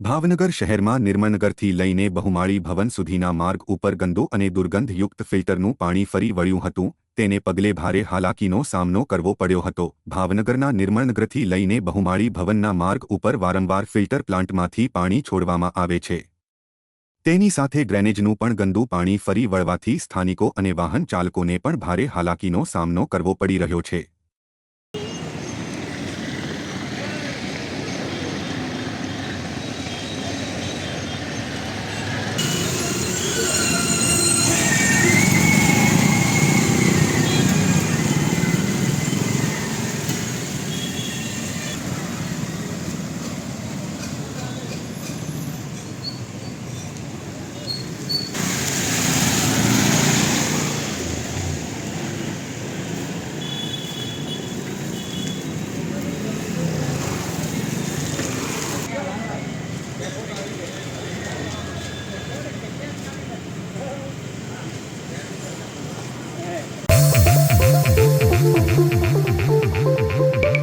ભાવનગર શહેરમાં નિર્મનગરથી લઈને બહુમાળી ભવન સુધીના માર્ગ ઉપર ગંદુ અને દુર્ગંધયુક્ત ફિલ્ટરનું પાણી ફરી વળ્યું હતું, તેને પગલે ભારે હાલાકીનો સામનો કરવો પડ્યો હતો. ભાવનગરના નિર્મનગરથી લઈને બહુમાળી ભવનના માર્ગ ઉપર વારંવાર ફિલ્ટર પ્લાન્ટમાંથી પાણી છોડવામાં આવે છે. તેની સાથે ડ્રેનેજનું પણ ગંદુ પાણી ફરી વળવાથી સ્થાનિકો અને વાહન ચાલકોને પણ ભારે હાલાકીનો સામનો કરવો પડી રહ્યો છે.